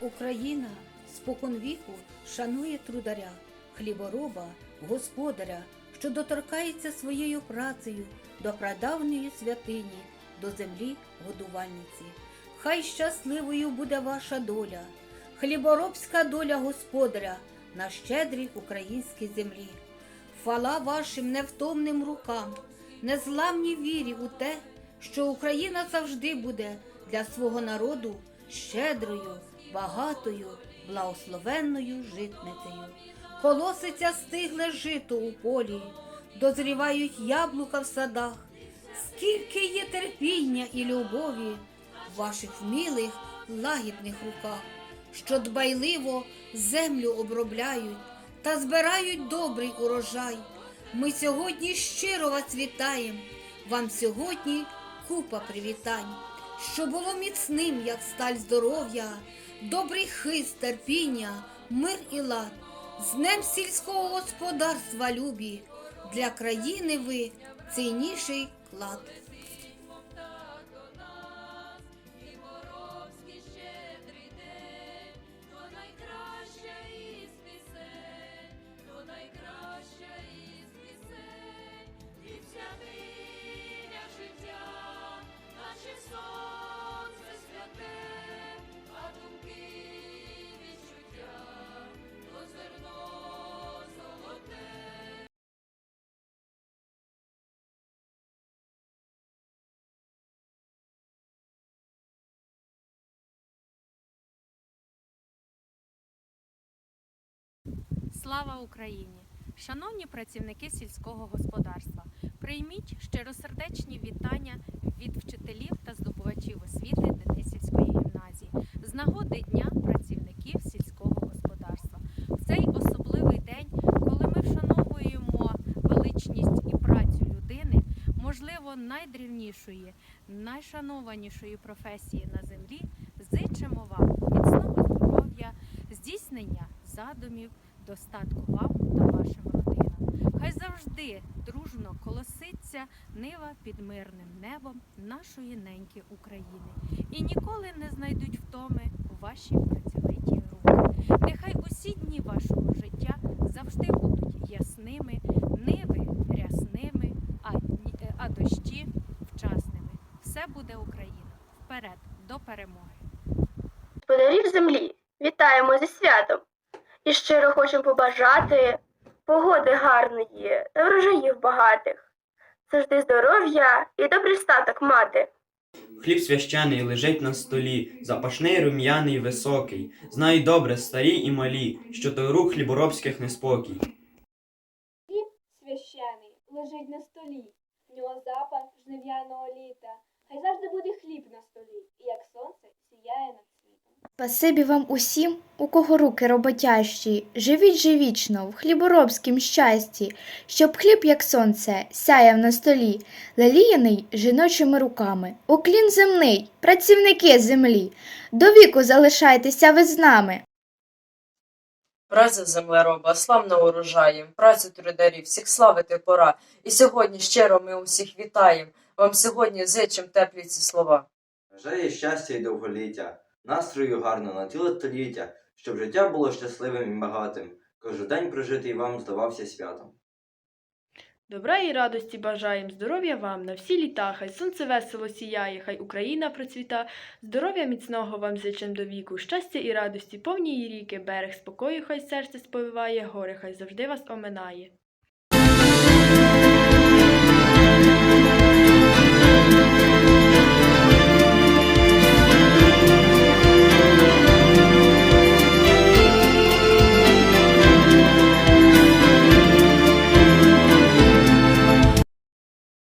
Україна споконвіку шанує трударя, хлібороба, господаря, що доторкається своєю працею до прадавньої святині, до землі годувальниці. Хай щасливою буде ваша доля, хліборобська доля господаря на щедрій українській землі. Хвала вашим невтомним рукам, незламній вірі у те, що Україна завжди буде для свого народу щедрою, багатою, благословенною житницею. Колоситься стигле жито у полі, дозрівають яблука в садах. Скільки є терпіння і любові в ваших вмілих, лагідних руках, що дбайливо землю обробляють та збирають добрий урожай. Ми сьогодні щиро вас вітаємо, вам сьогодні купа привітань, що було міцним, як сталь здоров'я, добрий хист, терпіння, мир і лад. З днем сільського господарства любі, для країни ви цінніший клад. Слава Україні! Шановні працівники сільського господарства, прийміть щиросердечні вітання від вчителів та здобувачів освіти Денисівської гімназії з нагоди Дня працівників сільського господарства. В цей особливий день, коли ми вшановуємо величність і працю людини, можливо, найдрівнішої, найшанованішої професії на землі, зичимо вам міцного здоров'я, здійснення задумів, достатку вам та вашим родинам. Хай завжди дружно колоситься нива під мирним небом нашої неньки України. І ніколи не знайдуть втоми ваші працьовиті руки. Нехай усі дні вашого життя завжди будуть ясними, ниви рясними, а, е, а дощі вчасними. Все буде Україна. Вперед до перемоги! Господарів землі, вітаємо зі святом і щиро хочемо побажати погоди гарної та врожаїв багатих, завжди здоров'я і добрий статок мати. Хліб священий лежить на столі, запашний, рум'яний, високий. Знають добре старі і малі, що той рух хліборобських неспокій. Хліб священий лежить на столі, в нього запах жнив'яного літа. Хай завжди буде хліб на столі, і як сонце. Спасибі вам усім, у кого руки роботящі, живіть же вічно в хліборобськім щасті, щоб хліб, як сонце, сяяв на столі, леліяний жіночими руками. Уклін земний, працівники землі, до віку залишайтеся ви з нами. Праця землероба, славна урожаєм, працю трударів, всіх славити пора. І сьогодні щиро ми усіх вітаєм. Вам сьогодні зичим теплі ці слова. Бажає щастя і довголіття, настрою гарно на ціле століття, щоб життя було щасливим і багатим, кожен день прожитий вам здавався святом. Добра і радості бажаєм, здоров'я вам на всі літа, хай сонце весело сіяє, хай Україна процвіта, здоров'я міцного вам зичем до віку, щастя і радості, повні її ріки, берег спокою, хай серце сповиває, горе, хай завжди вас оминає.